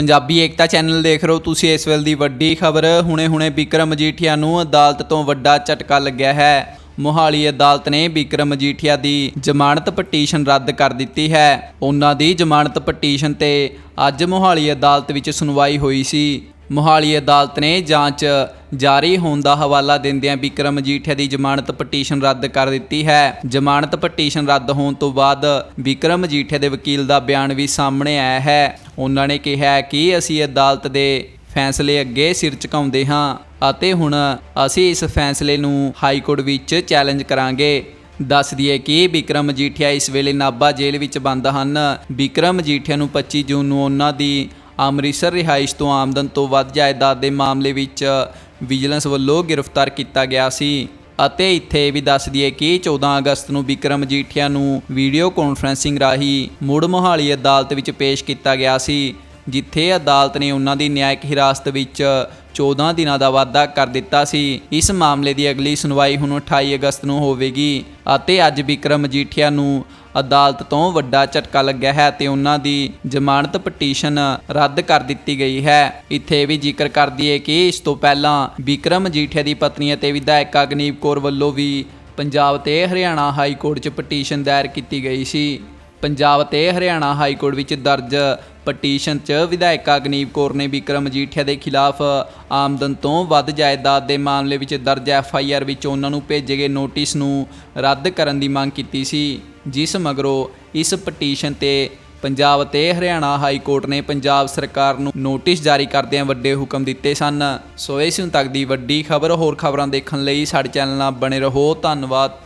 ਪੰਜਾਬੀ ਏਕਤਾ channel ਦੇਖ ਰਹੇ ਹੋ ਤੁਸੀਂ ਇਸ ਵੇਲੇ ਦੀ ਵੱਡੀ ਖਬਰ। ਹੁਣੇ-ਹੁਣੇ ਵਿਕਰਮ ਮਜੀਠੀਆ ਨੂੰ ਅਦਾਲਤ ਤੋਂ ਵੱਡਾ ਝਟਕਾ ਲੱਗਿਆ ਹੈ। ਮੋਹਾਲੀ ਅਦਾਲਤ ਨੇ ਵਿਕਰਮ ਮਜੀਠੀਆ ਦੀ ਜ਼ਮਾਨਤ ਪਟੀਸ਼ਨ ਰੱਦ ਕਰ ਦਿੱਤੀ ਹੈ। ਉਹਨਾਂ ਦੀ ਜ਼ਮਾਨਤ ਪਟੀਸ਼ਨ ਤੇ ਅੱਜ ਮੋਹਾਲੀ ਅਦਾਲਤ ਵਿੱਚ ਸੁਣਵਾਈ ਹੋਈ ਸੀ। ਮੋਹਾਲੀ ਅਦਾਲਤ ਨੇ ਜਾਂਚ ਜਾਰੀ ਹੋਣ ਦਾ ਹਵਾਲਾ ਦਿੰਦਿਆਂ ਵਿਕਰਮ ਮਜੀਠੀਆ ਦੀ ਜ਼ਮਾਨਤ ਪਟੀਸ਼ਨ ਰੱਦ ਕਰ ਦਿੱਤੀ ਹੈ। ਜ਼ਮਾਨਤ ਪਟੀਸ਼ਨ ਰੱਦ ਹੋਣ ਤੋਂ ਬਾਅਦ ਵਿਕਰਮ ਮਜੀਠੀਆ ਦੇ ਵਕੀਲ ਦਾ ਬਿਆਨ ਵੀ ਸਾਹਮਣੇ ਆਇਆ ਹੈ। ਉਹਨਾਂ ਨੇ ਕਿਹਾ ਕਿ ਅਸੀਂ ਅਦਾਲਤ ਦੇ ਫੈਸਲੇ ਅੱਗੇ ਸਿਰ ਝੁਕਾਉਂਦੇ ਹਾਂ ਅਤੇ ਹੁਣ ਅਸੀਂ ਇਸ ਫੈਸਲੇ ਨੂੰ ਹਾਈ ਕੋਰਟ ਵਿੱਚ ਚੈਲੰਜ ਕਰਾਂਗੇ। ਦੱਸ ਦਈਏ ਕਿ ਵਿਕਰਮ ਮਜੀਠੀਆ ਇਸ ਵੇਲੇ ਨਾਭਾ ਜੇਲ੍ਹ ਵਿੱਚ ਬੰਦ ਹਨ। ਵਿਕਰਮ ਮਜੀਠੀਆ ਨੂੰ 25 ਜੂਨ ਨੂੰ ਉਹਨਾਂ ਦੀ ਅੰਮ੍ਰਿਤਸਰ ਰਿਹਾਇਸ਼ ਤੋਂ ਆਮਦਨ ਤੋਂ ਵੱਧ ਜਾਇਦਾਦ ਦੇ ਮਾਮਲੇ ਵਿੱਚ ਵਿਜੀਲੈਂਸ ਵੱਲੋਂ ਗ੍ਰਿਫਤਾਰ ਕੀਤਾ ਗਿਆ ਸੀ। ਅਤੇ ਇੱਥੇ ਵੀ ਦੱਸ ਦਈਏ ਕਿ 14 ਅਗਸਤ ਨੂੰ ਵਿਕਰਮ ਮਜੀਠੀਆ ਨੂੰ ਵੀਡੀਓ ਕਾਨਫਰੈਂਸਿੰਗ ਰਾਹੀਂ ਮੁੜ ਮੋਹਾਲੀ ਅਦਾਲਤ ਵਿੱਚ ਪੇਸ਼ ਕੀਤਾ ਗਿਆ ਸੀ। ਜਿੱਥੇ ਅਦਾਲਤ ਨੇ ਉਹਨਾਂ ਦੀ ਨਿਆਇਕ ਹਿਰਾਸਤ ਵਿੱਚ 14 ਦਿਨਾਂ ਦਾ ਵਾਅਦਾ ਕਰ ਦਿੱਤਾ ਸੀ। ਇਸ ਮਾਮਲੇ ਦੀ ਅਗਲੀ ਸੁਣਵਾਈ ਹੁਣ 28 ਅਗਸਤ ਨੂੰ ਹੋਵੇਗੀ ਅਤੇ ਅੱਜ ਵਿਕਰਮ ਮਜੀਠੀਆ ਨੂੰ ਅਦਾਲਤ ਤੋਂ ਵੱਡਾ ਝਟਕਾ ਲੱਗਿਆ ਹੈ ਤੇ ਉਹਨਾਂ ਦੀ ਜ਼ਮਾਨਤ ਪਟੀਸ਼ਨ ਰੱਦ ਕਰ ਦਿੱਤੀ ਗਈ ਹੈ। ਇੱਥੇ ਇਹ ਵੀ ਜ਼ਿਕਰ ਕਰ ਦਈਏ ਕਿ ਇਸ ਤੋਂ ਪਹਿਲਾਂ ਵਿਕਰਮ ਮਜੀਠੀਆ ਦੀ ਪਤਨੀ ਅਤੇ ਵਿਧਾਇਕ ਅਗਨੀਪ ਕੌਰ ਵੱਲੋਂ ਵੀ ਪੰਜਾਬ ਤੇ ਹਰਿਆਣਾ ਹਾਈ ਕੋਰਟ 'ਚ ਪਟੀਸ਼ਨ ਦਾਇਰ ਕੀਤੀ ਗਈ ਸੀ। ਪੰਜਾਬ ਤੇ ਹਰਿਆਣਾ ਹਾਈ ਕੋਰਟ ਵਿੱਚ ਦਰਜ ਪਟੀਸ਼ਨ 'ਚ ਵਿਧਾਇਕ ਅਗਨੀਵ ਕੌਰ ਨੇ ਵਿਕਰਮ ਮਜੀਠੀਆ ਦੇ ਖਿਲਾਫ ਆਮਦਨ ਤੋਂ ਵੱਧ ਜਾਇਦਾਦ ਦੇ ਮਾਮਲੇ ਵਿੱਚ ਦਰਜ ਐਫ ਆਈ ਆਰ ਵਿੱਚ ਉਹਨਾਂ ਨੂੰ ਭੇਜੇ ਗਏ ਨੋਟਿਸ ਨੂੰ ਰੱਦ ਕਰਨ ਦੀ ਮੰਗ ਕੀਤੀ ਸੀ, ਜਿਸ ਮਗਰੋਂ ਇਸ ਪਟੀਸ਼ਨ ਤੇ ਪੰਜਾਬ ਤੇ ਹਰਿਆਣਾ ਹਾਈ ਕੋਰਟ ਨੇ ਪੰਜਾਬ ਸਰਕਾਰ ਨੂੰ ਨੋਟਿਸ ਜਾਰੀ ਕਰਦਿਆਂ ਵੱਡੇ ਹੁਕਮ ਦਿੱਤੇ ਸਨ। ਸੋ ਇਸ ਹੁਣ ਤੱਕ ਦੀ ਵੱਡੀ ਖਬਰ, ਹੋਰ ਖਬਰਾਂ ਦੇਖਣ ਲਈ ਸਾਡੇ ਚੈਨਲ ਨਾਲ ਬਣੇ ਰਹੋ। ਧੰਨਵਾਦ।